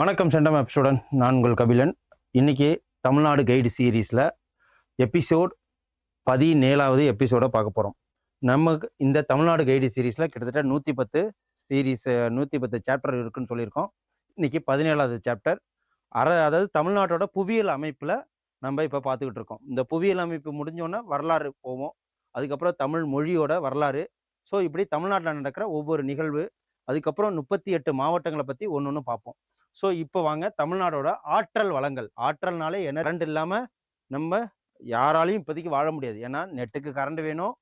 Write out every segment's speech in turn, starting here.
வணக்கம் centum app student நான் உங்கள் கபிலன். இன்னைக்கு தமிழ்நாடு கைடு சீரீஸில் எபிசோட் பதினேழாவது எபிசோடை பார்க்க போகிறோம் நமக்கு இந்த தமிழ்நாடு கைடு சீரீஸில் கிட்டத்தட்ட நூற்றி பத்து சீரீஸ் நூற்றி பத்து சாப்டர் இருக்குன்னு சொல்லியிருக்கோம். இன்னைக்கு பதினேழாவது சாப்டர் அற அதாவது தமிழ்நாட்டோட புவியியல் அமைப்பில் நம்ம இப்போ பார்த்துக்கிட்டு இருக்கோம். இந்த புவியியல் அமைப்பு முடிஞ்சோன்னே வரலாறு போவோம். அதுக்கப்புறம் தமிழ் மொழியோட வரலாறு. ஸோ இப்படி தமிழ்நாட்டில் நடக்கிற ஒவ்வொரு நிகழ்வு அதுக்கப்புறம் முப்பத்தி எட்டு மாவட்டங்களை பற்றி ஒன்று ஒன்று பார்ப்போம் ஸோ இப்போ வாங்க தமிழ்நாடோட ஆற்றல் வளங்கள். ஆற்றல்னாலே என்ன? கரண்ட் இல்லாமல் நம்ம யாராலையும் இப்போதைக்கு வாழ முடியாது. ஏன்னா நெட்டுக்கு கரண்ட் வேணும்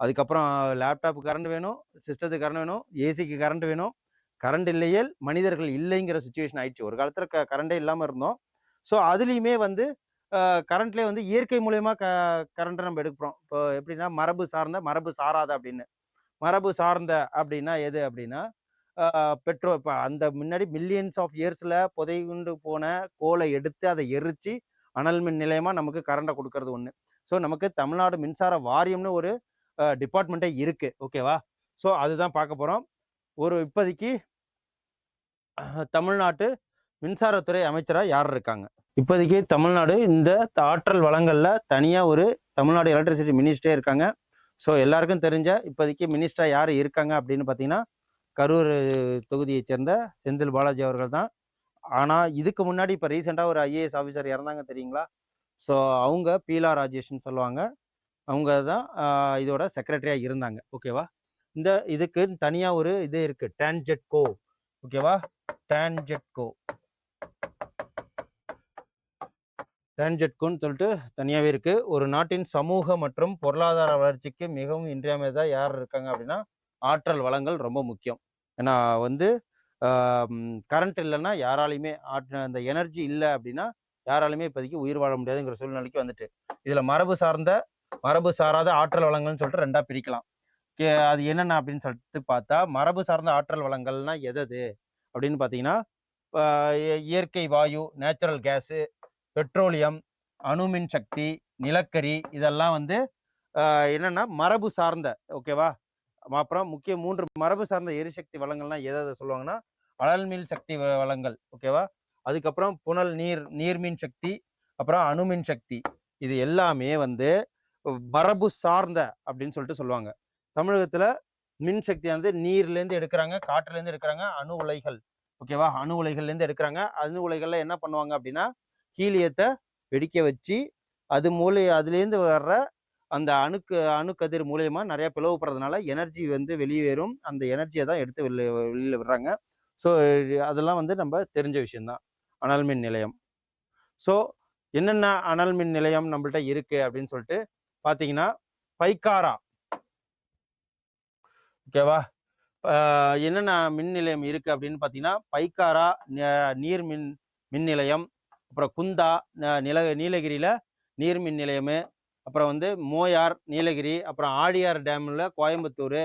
அதுக்கப்புறம் லேப்டாப்புக்கு கரண்ட் வேணும் சிஸ்டத்துக்கு கரண்ட் வேணும் ஏசிக்கு கரண்ட் வேணும். கரண்ட் இல்லையே மனிதர்கள் இல்லைங்கிற சுச்சுவேஷன் ஆயிடுச்சு. ஒரு காலத்தில் க கரண்டே இல்லாமல் இருந்தோம். ஸோ அதுலேயுமே வந்து கரண்ட்லேயே வந்து இயற்கை மூலயமா க கரண்ட்டை நம்ம எடுக்கிறோம் இப்போ எப்படின்னா மரபு சார்ந்த மரபு சாராத அப்படின்னு. மரபு சார்ந்த அப்படின்னா எது அப்படின்னா பெட்ரோல் இப்போ அந்த முன்னாடி மில்லியன்ஸ் ஆஃப் இயர்ஸில் புதையுண்டு போன கோலை எடுத்து அதை எரித்து அனல் மின் நிலையமாக நமக்கு கரண்டை கொடுக்கறது ஒன்று ஸோ நமக்கு தமிழ்நாடு மின்சார வாரியம்னு ஒரு டிபார்ட்மெண்ட்டே இருக்குது ஓகேவா ஸோ அதுதான் பார்க்க போகிறோம் ஒரு இப்போதைக்கு தமிழ்நாட்டு மின்சாரத்துறை அமைச்சராக யார் இருக்காங்க? இப்போதைக்கு தமிழ்நாடு இந்த ஆற்றல் வளங்களில் தனியாக ஒரு தமிழ்நாடு எலக்ட்ரிசிட்டி மினிஸ்டரே இருக்காங்க. ஸோ எல்லாருக்கும் தெரிஞ்ச இப்போதைக்கு மினிஸ்டராக யார் இருக்காங்க அப்படின்னு பார்த்தீங்கன்னா கரூர் தொகுதியைச் சேர்ந்த செந்தில் பாலாஜி அவர்கள் தான். ஆனால் இதுக்கு முன்னாடி இப்போ ரீசெண்டாக ஒரு ஐஏஎஸ் ஆஃபீஸர் இறந்தாங்க தெரியுங்களா? ஸோ அவங்க பீலா ராஜேஷ்னு சொல்லுவாங்க. அவங்க தான் இதோட செக்ரட்டரியாக இருந்தாங்க. ஓகேவா இந்த இதுக்கு தனியாக ஒரு இது இருக்குது டேன்ஜெட் கோ ஓகேவா டேன்ஜெட் கோ டான்ஜெட்கோன்னு சொல்லிட்டு தனியாகவே இருக்குது ஒரு நாட்டின் சமூக மற்றும் பொருளாதார வளர்ச்சிக்கு மிகவும் இன்றியமையதாக யார் இருக்காங்க அப்படின்னா ஆற்றல் வளங்கள் ரொம்ப முக்கியம். ஏன்னா வந்து கரண்ட் இல்லைன்னா யாராலையுமே அந்த எனர்ஜி இல்லை அப்படின்னா யாராலுமே இப்போதைக்கு உயிர் வாழ முடியாதுங்கிற சூழ்நிலைக்கு வந்துட்டு. இதில் மரபு சார்ந்த மரபு சாராத ஆற்றல் வளங்கள்னு சொல்லிட்டு ரெண்டாக பிரிக்கலாம். கே- அது என்னென்ன அப்படின்னு சொல்லிட்டு பார்த்தா மரபு சார்ந்த ஆற்றல் வளங்கள்னா எதது? அப்படின்னு பார்த்தீங்கன்னா இயற்கை வாயு நேச்சுரல் கேஸு பெட்ரோலியம் அணுமின் சக்தி நிலக்கரி இதெல்லாம் வந்து என்னென்னா மரபு சார்ந்த ஓகேவா? அப்புறம் முக்கிய மூன்று மரபு சார்ந்த எரிசக்தி வளங்கள்லாம் எதை எதை சொல்லுவாங்கன்னா அழல்மின் சக்தி வளங்கள் ஓகேவா? அதுக்கப்புறம் புனல் நீர் நீர்மின் சக்தி அப்புறம் அணுமின் சக்தி. இது எல்லாமே வந்து மரபு சார்ந்த அப்படின்னு சொல்லிட்டு சொல்லுவாங்க. தமிழகத்தில் மின் சக்தியானது நீர்லேருந்து எடுக்கிறாங்க காற்றுலேருந்து எடுக்கிறாங்க அணு உலைகள் ஓகேவா? அணு உலைகள்லேருந்து எடுக்கிறாங்க. அணு உலைகளில் என்ன பண்ணுவாங்க அப்படின்னா ஹீலியத்தை வெடிக்க வச்சு அது மூலி அதுலேருந்து வர்ற அந்த அணுக்கு அணுக்கதிர் மூலயமா நிறைய பிளவுபடுறதுனால எனர்ஜி வந்து வெளியேறும். அந்த எனர்ஜியை தான் எடுத்து வெளியில் வெளியில் விடுறாங்க. ஸோ அதெல்லாம் வந்து நம்ம தெரிஞ்ச விஷயம்தான். அனல் மின் நிலையம். ஸோ என்னென்ன அனல் மின் நிலையம் நம்மள்ட்ட இருக்கு அப்படின்னு சொல்லிட்டு பார்த்தீங்கன்னா பைக்காரா? ஓகேவா என்னென்ன மின் நிலையம் இருக்குது அப்படின்னு பார்த்தீங்கன்னா பைக்காரா ந- நீர் மின் மின் நிலையம் அப்புறம் குந்தா நில நீலகிரியில் நீர்மின் நிலையம். அப்புறம் வந்து மோயார் நீலகிரி அப்புறம் ஆழியார் டேமில் கோயம்புத்தூர்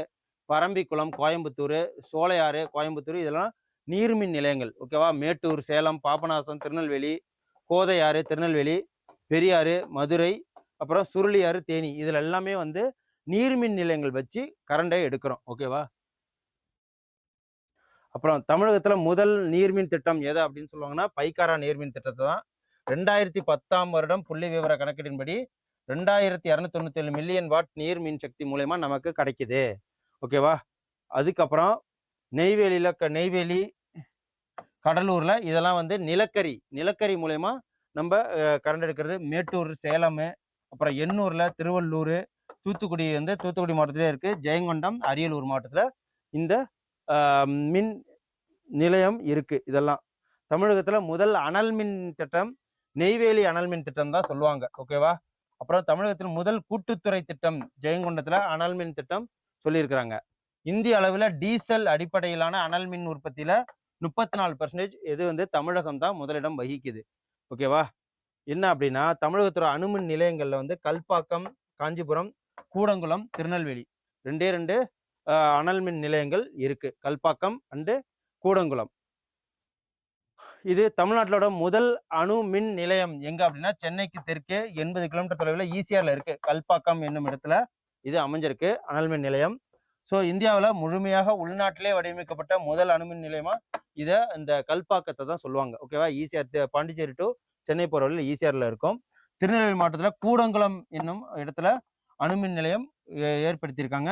பரம்பிக்குளம் கோயம்புத்தூர் சோலையாறு கோயம்புத்தூர் இதெல்லாம் நீர்மின் நிலையங்கள். ஓகேவா? மேட்டூர் சேலம் பாபநாசம் திருநெல்வேலி கோதையாறு திருநெல்வேலி பெரியாறு மதுரை அப்புறம் சுருளியாறு தேனி. இதில் எல்லாமே வந்து நீர்மின் நிலையங்கள் வச்சு கரண்டை எடுக்கிறோம். ஓகேவா? அப்புறம் தமிழகத்தில் முதல் நீர்மின் திட்டம் எது அப்படின்னு சொல்லுவாங்கன்னா பைக்காரா நீர்மின் திட்டத்தை தான். ரெண்டாயிரத்தி பத்தாம் வருடம் புள்ளி விவர கணக்கீட்டின்படி ரெண்டாயிரத்தி இரநூத்தி தொண்ணூத்தி ஏழு மில்லியன் வாட் நீர் மின் சக்தி மூலயமா நமக்கு கிடைக்குது. ஓகேவா அதுக்கப்புறம் நெய்வேலியில் க நெய்வேலி கடலூரில் இதெல்லாம் வந்து நிலக்கரி நிலக்கரி மூலயமா நம்ம கரண்ட் எடுக்கிறது. மேட்டூர் சேலம் அப்புறம் எண்ணூரில் திருவள்ளூர் தூத்துக்குடி வந்து தூத்துக்குடி மாவட்டத்திலே இருக்குது ஜெயங்கொண்டம் அரியலூர் மாவட்டத்தில் இந்த மின் நிலையம் இருக்குது இதெல்லாம். தமிழகத்தில் முதல் அனல் மின் திட்டம் நெய்வேலி அனல் மின் திட்டம் தான் சொல்லுவாங்க. ஓகேவா அப்புறம் தமிழகத்தில் முதல் கூட்டுத்துறை திட்டம் ஜெயங்கொண்டத்தில் அனல் மின் திட்டம் சொல்லியிருக்கிறாங்க. இந்திய அளவில் டீசல் அடிப்படையிலான அனல் மின் உற்பத்தியில் முப்பத்தி நாலு பர்சன்டேஜ் இது வந்து தமிழகம் தான் முதலிடம் வகிக்குது. ஓகேவா என்ன அப்படின்னா தமிழகத்தோட அணுமின் நிலையங்களில் வந்து கல்பாக்கம் காஞ்சிபுரம் கூடங்குளம் திருநெல்வேலி. ரெண்டே ரெண்டு அனல் மின் நிலையங்கள் இருக்கு. கல்பாக்கம் அண்டு கூடங்குளம். இது தமிழ்நாட்டிலோட முதல் அணு மின் நிலையம் எங்க அப்படின்னா சென்னைக்கு தெற்கே எண்பது கிலோமீட்டர் தொலைவில் ஈசிஆர்ல இருக்கு. கல்பாக்கம் என்னும் இடத்துல இது அமைஞ்சிருக்கு அனல் மின் நிலையம். ஸோ இந்தியாவில் முழுமையாக உள்நாட்டிலே வடிவமைக்கப்பட்ட முதல் அணுமின் நிலையமா இதை இந்த கல்பாக்கத்தை தான் சொல்லுவாங்க. ஓகேவா ஈசிஆர் பாண்டிச்சேரி டு சென்னை போகிற வழியில் ஈசிஆரில் இருக்கும். திருநெல்வேலி மாவட்டத்தில் கூடங்குளம் என்னும் இடத்துல அணுமின் நிலையம் ஏற்படுத்தியிருக்காங்க.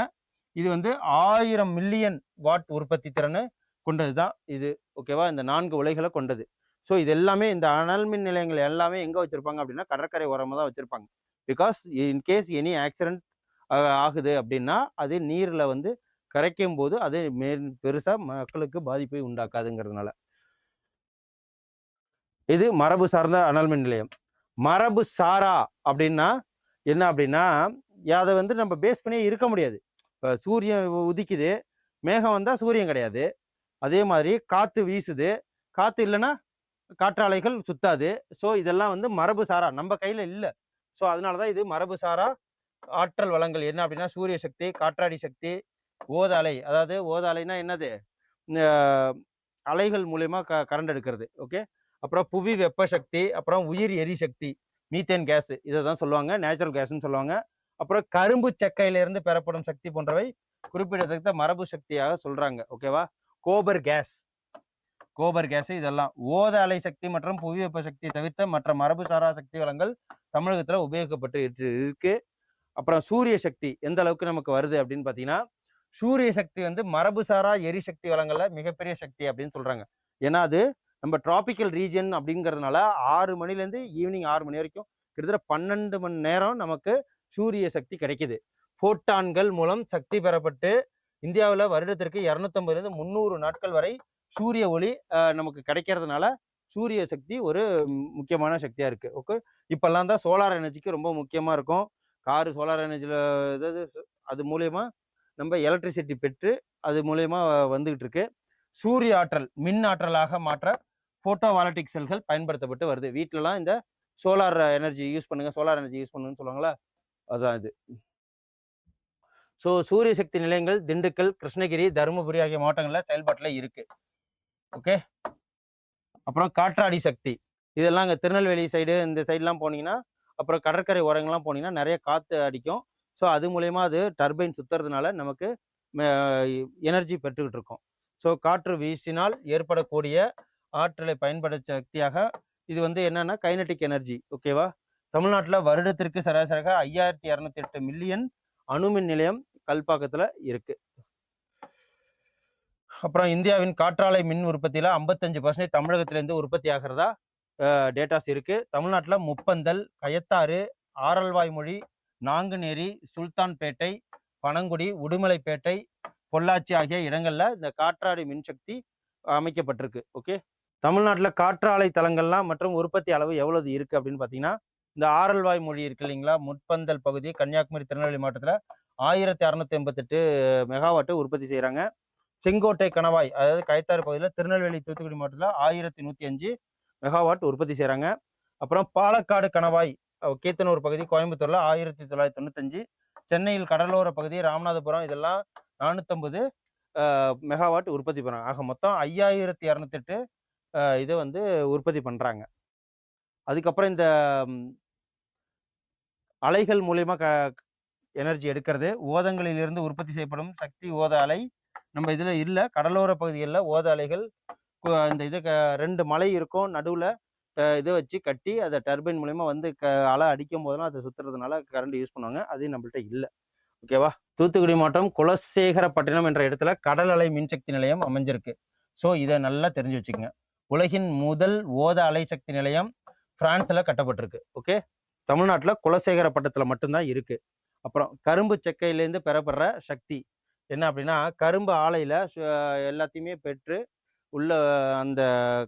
இது வந்து ஆயிரம் மில்லியன் வாட் உற்பத்தி திறனை கொண்டது தான் இது ஓகேவா இந்த நான்கு உலைகளை கொண்டது. ஸோ இது எல்லாமே இந்த அனல் மின் நிலையங்கள் எல்லாமே எங்கே வச்சுருப்பாங்க அப்படின்னா கடற்கரை ஓரமாக தான் வச்சுருப்பாங்க. பிகாஸ் இன்கேஸ் எனி ஆக்சிடென்ட் ஆகுது அப்படின்னா அது நீரில் வந்து கரைக்கும் போது அது மே பெருசாக மக்களுக்கு பாதிப்பை உண்டாக்காதுங்கிறதுனால. இது மரபு சார்ந்த அனல் மின் நிலையம். மரபு சாரா அப்படின்னா என்ன அப்படின்னா அதை வந்து நம்ம பேஸ் பண்ணியே இருக்க முடியாது. இப்போ சூரியன் உதிக்குது. மேகம் வந்தால் சூரியன் கிடையாது. அதே மாதிரி காற்று வீசுது. காற்று இல்லைன்னா காற்றாலைகள் சுத்தாது. ஸோ இதெல்லாம் வந்து மரபு சாரா. நம்ம கையில் இல்லை. ஸோ அதனால தான் இது மரபு சாரா. ஆற்றல் வளங்கள் என்ன அப்படின்னா சூரிய சக்தி காற்றாடி சக்தி ஓதாலை. அதாவது ஓதாலைனா என்னது? அலைகள் மூலயமா க கரண்ட் எடுக்கிறது. ஓகே? அப்புறம் புவி வெப்ப சக்தி அப்புறம் உயிர் எரிசக்தி மீத்தேன் கேஸ். இதை தான் சொல்லுவாங்க. நேச்சுரல் கேஸ்ன்னு சொல்லுவாங்க. அப்புறம் கரும்பு சக்கையிலிருந்து பெறப்படும் சக்தி போன்றவை குறிப்பிடத்தக்க மரபு சக்தியாக சொல்றாங்க. ஓகேவா கோபர் கேஸ் கோபர் கேஸ் இதெல்லாம். ஓத அலை சக்தி மற்றும் புவி வெப்ப சக்தி தவிர்த்த மற்ற மரபு சாரா சக்தி வளங்கள் தமிழகத்துல உபயோகப்பட்டு இருக்கு- அப்புறம் சூரிய சக்தி எந்த அளவுக்கு நமக்கு வருது அப்படின்னு பார்த்தீங்கன்னா சூரிய சக்தி வந்து மரபு சாரா எரிசக்தி வளங்கள்ல மிகப்பெரிய சக்தி அப்படின்னு சொல்றாங்க. ஏன்னா அது நம்ம டிராபிக்கல் ரீஜன் அப்படிங்கிறதுனால ஆறு மணிலேருந்து ஈவினிங் ஆறு மணி வரைக்கும் கிட்டத்தட்ட பன்னெண்டு மணி நேரம் நமக்கு சூரிய சக்தி கிடைக்குது. ஃபோட்டான்கள் மூலம் சக்தி பெறப்பட்டு இந்தியாவில் வருடத்திற்கு இரநூத்தம்பதுலேருந்து முந்நூறு நாட்கள் வரை சூரிய ஒளி நமக்கு கிடைக்கிறதுனால சூரிய சக்தி ஒரு முக்கியமான சக்தியாக இருக்குது ஓகே? இப்போல்லாம் தான் சோலார் எனர்ஜிக்கு ரொம்ப முக்கியமாக இருக்கும். காரு சோலார் எனர்ஜியில் இதாவது அது மூலயமா நம்ம எலக்ட்ரிசிட்டி பெற்று அது மூலயமா வந்துகிட்டு இருக்கு. சூரிய ஆற்றல் மின் ஆற்றலாக மாற்ற போட்டோ வாலட்டிக் செல்கள் பயன்படுத்தப்பட்டு வருது. வீட்டிலலாம் இந்த சோலார் எனர்ஜி யூஸ் பண்ணுங்கள் சோலார் எனர்ஜி யூஸ் பண்ணுன்னு சொல்லுவாங்களா அதுதான் இது. ஸோ சூரிய சக்தி நிலையங்கள் திண்டுக்கல் கிருஷ்ணகிரி தருமபுரி ஆகிய மாவட்டங்களில் செயல்பாட்டில் இருக்கு. ஓகே அப்புறம் காற்றாடி சக்தி. இதெல்லாம் இங்கே திருநெல்வேலி சைடு இந்த சைட்லாம் போனீங்கன்னா அப்புறம் கடற்கரை ஓரங்கள்லாம் போனீங்கன்னா நிறைய காற்று அடிக்கும். ஸோ அது மூலயமா அது டர்பைன் சுத்துறதுனால நமக்கு எனர்ஜி பெற்றுக்கிட்டு இருக்கோம். ஸோ காற்று வீசினால் ஏற்படக்கூடிய ஆற்றலை பயன்படுத்த சக்தியாக இது வந்து என்னென்னா கைனட்டிக் எனர்ஜி ஓகேவா தமிழ்நாட்டில் வருடத்திற்கு சராசரியாக ஐயாயிரத்தி இரநூத்தி எட்டு மில்லியன் அணுமின் நிலையம் கல்பாக்கத்தில் இருக்கு. அப்புறம் இந்தியாவின் காற்றாலை மின் உற்பத்தியில் ஐம்பத்தஞ்சு பர்சன்டேஜ் தமிழகத்திலேருந்து உற்பத்தி ஆகிறதா டேட்டாஸ் இருக்குது தமிழ்நாட்டில் முப்பந்தல் கயத்தாறு ஆரல்வாய்மொழி நாங்குநேரி சுல்தான்பேட்டை பனங்குடி உடுமலைப்பேட்டை பொள்ளாச்சி ஆகிய இடங்களில் இந்த காற்றாடி மின்சக்தி அமைக்கப்பட்டிருக்கு. ஓகே? தமிழ்நாட்டில் காற்றாலை தளங்கள்லாம் மற்றும் உற்பத்தி அளவு எவ்வளவு இருக்குது அப்படின்னு பார்த்தீங்கன்னா இந்த ஆரல்வாய் மொழி இருக்கு இல்லைங்களா? முற்பந்தல் பகுதி கன்னியாகுமரி திருநெல்வேலி மாவட்டத்தில் ஆயிரத்தி அறநூத்தி எண்பத்தெட்டு மெகாவாட்டு உற்பத்தி செய்கிறாங்க செங்கோட்டை கணவாய் அதாவது கைத்தாறு பகுதியில் திருநெல்வேலி தூத்துக்குடி மாவட்டத்தில் ஆயிரத்தி நூற்றி அஞ்சு மெகாவாட் உற்பத்தி செய்கிறாங்க அப்புறம் பாலக்காடு கணவாய் அஹ் கீத்தனூர் பகுதி கோயம்புத்தூரில் ஆயிரத்தி தொள்ளாயிரத்தி தொண்ணூத்தஞ்சு சென்னையில் கடலோர பகுதி ராமநாதபுரம் இதெல்லாம் நானூற்றம்பது மெகாவாட் உற்பத்தி பண்ணுறாங்க ஆக மொத்தம் ஐயாயிரத்தி இரநூத்தெட்டு இதை வந்து உற்பத்தி பண்ணுறாங்க அதுக்கப்புறம் இந்த அலைகள் மூலயமா க எனர்ஜி எடுக்கிறது. ஓதங்களிலிருந்து உற்பத்தி செய்யப்படும் சக்தி ஓத அலை. நம்ம இதில் இல்லை. கடலோர பகுதிகளில் ஓத அலைகள் இந்த இது க- ரெண்டு மலை இருக்கும். நடுவில் இதை வச்சு கட்டி அதை டர்பைன் மூலயமா வந்து க அலை அடிக்கும் போதெல்லாம் அதை சுற்றுறதுனால கரண்ட் யூஸ் பண்ணுவாங்க. அது நம்மள்ட்ட இல்லை. ஓகேவா? தூத்துக்குடி மாவட்டம் குலசேகரப்பட்டினம் என்ற இடத்துல கடல் அலை மின்சக்தி நிலையம் அமைஞ்சிருக்கு. ஸோ இதை நல்லா தெரிஞ்சு வச்சுக்கோங்க. உலகின் முதல் ஓத அலை சக்தி நிலையம் பிரான்ஸில் கட்டப்பட்டிருக்கு. ஓகே? தமிழ்நாட்டில் குலசேகர பட்டத்தில் மட்டும்தான் இருக்குது அப்புறம் கரும்பு செக்கையிலேருந்து பெறப்படுற சக்தி. என்ன அப்படின்னா கரும்பு ஆலையில் எல்லாத்தையுமே பெற்று உள்ள அந்த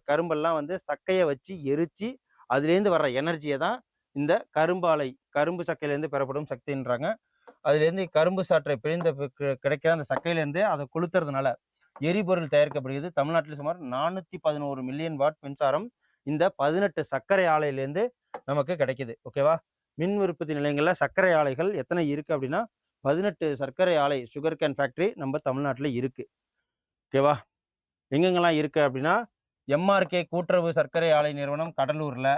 கரும்பெல்லாம் வந்து சக்கையை வச்சு எரித்து அதுலேருந்து வர்ற எனர்ஜியை தான் இந்த கரும்பு ஆலை கரும்பு சக்கையிலேருந்து பெறப்படும் சக்தின்றாங்க. அதுலேருந்து கரும்பு சாற்றை பிரிந்த கிடைக்கிற அந்த சக்கையிலேருந்து அதை கொளுத்துறதுனால எரிபொருள் தயாரிக்கப்படுகிறது. தமிழ்நாட்டில் சுமார் நானூற்றி பதினோரு மில்லியன் வாட் மின்சாரம் இந்த பதினெட்டு சர்க்கரை ஆலையிலேருந்து நமக்கு கிடைக்குது. ஓகேவா? மின் உற்பத்தி நிலையங்களில் சர்க்கரை ஆலைகள் எத்தனை இருக்குது அப்படின்னா பதினெட்டு சர்க்கரை ஆலை சுகர் கேன் ஃபேக்ட்ரி நம்ம தமிழ்நாட்டில் இருக்குது ஓகேவா? எங்கெங்கெல்லாம் இருக்குது அப்படின்னா எம்ஆர்கே கூட்டுறவு சர்க்கரை ஆலை நிறுவனம் கடலூரில்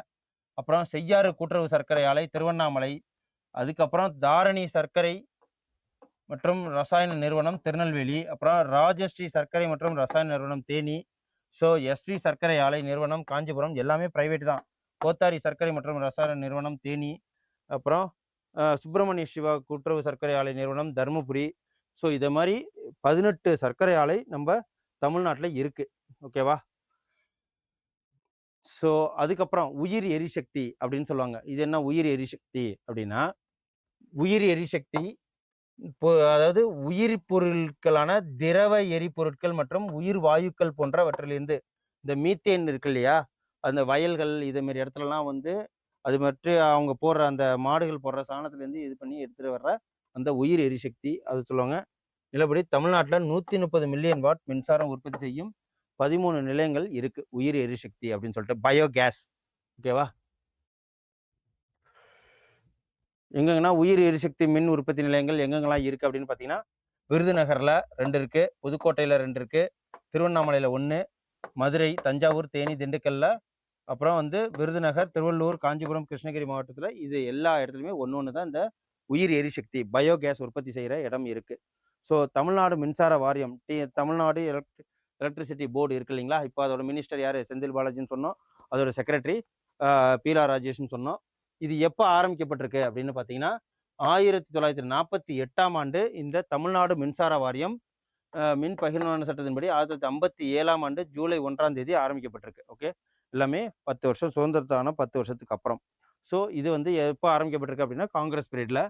அப்புறம் செய்யாறு கூட்டுறவு சர்க்கரை ஆலை திருவண்ணாமலை அதுக்கப்புறம் தாரணி சர்க்கரை மற்றும் ரசாயன நிறுவனம் திருநெல்வேலி அப்புறம் ராஜஸ்ரீ சர்க்கரை மற்றும் ரசாயன நிறுவனம் தேனி ஸோ எஸ்வி சர்க்கரை ஆலை நிறுவனம் காஞ்சிபுரம் எல்லாமே ப்ரைவேட் தான். கோத்தாரி சர்க்கரை மற்றும் ரசாயன நிறுவனம் தேனி அப்புறம் சுப்பிரமணிய சிவா கூட்டுறவு சர்க்கரை ஆலை நிறுவனம் தருமபுரி. ஸோ இதை மாதிரி பதினெட்டு சர்க்கரை ஆலை நம்ம தமிழ்நாட்டில் இருக்குது ஓகேவா ஸோ அதுக்கப்புறம் உயிர் எரிசக்தி அப்படின்னு சொல்லுவாங்க. இது என்ன உயிர் எரிசக்தி அப்படின்னா உயிர் எரிசக்தி இப்போ அதாவது உயிர் பொருட்களான திரவ எரிபொருட்கள் மற்றும் உயிர் வாயுக்கள் போன்றவற்றிலிருந்து இந்த மீத்தேன் இருக்கு இல்லையா? அந்த வயல்கள் இது இடத்துலலாம் வந்து அது மட்டும் அவங்க போடுற அந்த மாடுகள் போடுற சாணத்துலேருந்து இது பண்ணி எடுத்துகிட்டு வர்ற அந்த உயிர் எரிசக்தி அது சொல்லுவாங்க. நிலப்படி தமிழ்நாட்டில் நூற்றி முப்பது மில்லியன் வாட் மின்சாரம் உற்பத்தி செய்யும் பதிமூணு நிலையங்கள் இருக்குது உயிர் எரிசக்தி அப்படின்னு சொல்லிட்டு பயோகேஸ். ஓகேவா? எங்கெங்கன்னா உயிர் எரிசக்தி மின் உற்பத்தி நிலையங்கள் எங்கெங்கெல்லாம் இருக்குது அப்படின்னு பார்த்தீங்கன்னா விருதுநகரில் ரெண்டு இருக்கு புதுக்கோட்டையில் ரெண்டு இருக்கு திருவண்ணாமலையில் ஒன்று மதுரை தஞ்சாவூர் தேனி திண்டுக்கல்ல அப்புறம் வந்து விருதுநகர் திருவள்ளூர் காஞ்சிபுரம் கிருஷ்ணகிரி மாவட்டத்தில் இது எல்லா இடத்துலையுமே ஒன்று ஒன்று தான் இந்த உயிர் எரிசக்தி பயோகேஸ் உற்பத்தி செய்கிற இடம் இருக்குது ஸோ தமிழ்நாடு மின்சார வாரியம் T Tamil Nadu electri electricity board இருக்கு இல்லைங்களா? இப்போ அதோட மினிஸ்டர் யார்? செந்தில் பாலாஜின்னு சொன்னோம். அதோட செக்ரட்டரி பீலா ராஜேஷ்னு சொன்னோம். இது எப்போ ஆரம்பிக்கப்பட்டிருக்கு அப்படின்னு பார்த்தீங்கன்னா ஆயிரத்தி தொள்ளாயிரத்தி நாற்பத்தி எட்டாம் ஆண்டு இந்த தமிழ்நாடு மின்சார வாரியம் மின் பகிர்மான சட்டத்தின்படி ஆயிரத்தி தொள்ளாயிரத்தி ஐம்பத்தி ஏழாம் ஆண்டு ஜூலை ஒன்றாம் தேதி ஆரம்பிக்கப்பட்டிருக்கு. ஓகே? எல்லாமே பத்து வருஷம் சுதந்திரத்தான பத்து வருஷத்துக்கு அப்புறம். ஸோ இது வந்து எப்போ ஆரம்பிக்கப்பட்டிருக்கு அப்படின்னா காங்கிரஸ் பீரியடில்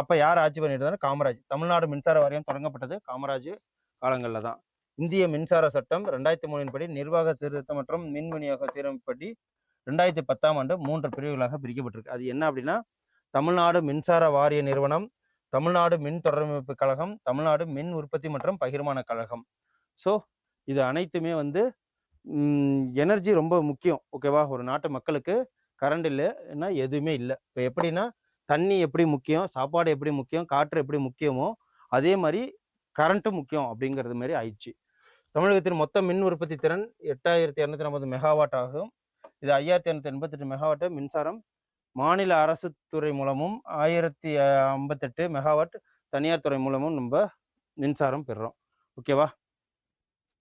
அப்போ யார் ஆட்சி பண்ணிட்டு இருந்தாலும் காமராஜ். தமிழ்நாடு மின்சார வாரியம் தொடங்கப்பட்டது காமராஜ் காலங்களில் தான். இந்திய மின்சார சட்டம் ரெண்டாயிரத்தி மூணின் படி நிர்வாக சீர்திருத்தம் மற்றும் மின் விநியோக சீரமைப்படி ரெண்டாயிரத்தி பத்தாம் ஆண்டு மூன்று பிரிவுகளாக பிரிக்கப்பட்டிருக்கு. அது என்ன அப்படின்னா தமிழ்நாடு மின்சார வாரிய நிறுவனம் தமிழ்நாடு மின் தொடரமைப்பு கழகம் தமிழ்நாடு மின் உற்பத்தி மற்றும் பகிர்மான கழகம். ஸோ இது அனைத்துமே வந்து எனர்ஜி ரொம்ப முக்கியம். ஓகேவா? ஒரு நாட்டு மக்களுக்கு கரண்ட் இல்லைன்னா எதுவுமே இல்லை. இப்போ எப்படின்னா தண்ணி எப்படி முக்கியம்? சாப்பாடு எப்படி முக்கியம்? காற்று எப்படி முக்கியமோ அதே மாதிரி கரண்ட்டும் முக்கியம் அப்படிங்கிறது மாதிரி ஆயிடுச்சு. தமிழகத்தின் மொத்த மின் உற்பத்தி திறன் எட்டாயிரத்தி இரநூத்தி ஐம்பது மெகாவாட் ஆகும். இது ஐயாயிரத்தி இரநூத்தி எண்பத்தெட்டு மெகாவாட்டு மின்சாரம். மாநில அரசு துறை மூலமும் ஆயிரத்தி ஐம்பத்தெட்டு மெகாவாட் தனியார் துறை மூலமும் நம்ம மின்சாரம் பெறுறோம் ஓகேவா?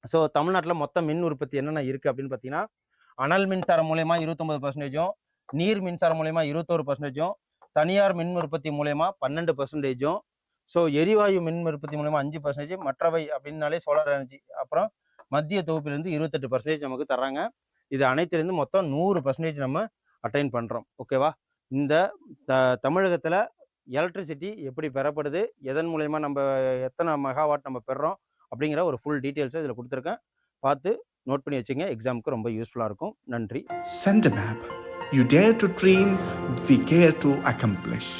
ஸோ தமிழ்நாட்டில் மொத்த மின் உற்பத்தி என்னென்ன இருக்குது அப்படின்னு பார்த்தீங்கன்னா அனல் மின்சாரம் மூலயமா இருபத்தொம்பது பர்சன்டேஜும் நீர் மின்சாரம் மூலயமா இருபத்தோரு பர்சன்டேஜும் தனியார் மின் உற்பத்தி மூலயமா பன்னெண்டு பர்சன்டேஜும் ஸோ எரிவாயு மின் உற்பத்தி மூலயமா அஞ்சு பர்சன்டேஜ் மற்றவை அப்படின்னாலே சோலார் எனர்ஜி அப்புறம் மத்திய தொகுப்பிலேருந்து இருபத்தெட்டு பர்சன்டேஜ் நமக்கு தர்றாங்க. இது அனைத்துலேருந்து மொத்தம் நூறு பர்சன்டேஜ் நம்ம அட்டைன் பண்ணுறோம் ஓகேவா இந்த த தமிழகத்தில் எலக்ட்ரிசிட்டி எப்படி பெறப்படுது? எதன் மூலயமா நம்ம எத்தனை மெகாவாட் நம்ம பெறுறோம் அப்படிங்கிற ஒரு ஃபுல் டீட்டெயில்ஸை இதில் கொடுத்துருக்கேன். பார்த்து நோட் பண்ணி வச்சுங்க. எக்ஸாமுக்கு ரொம்ப யூஸ்ஃபுல்லாக இருக்கும். நன்றி. Sent map you dare to dream we care to accomplish.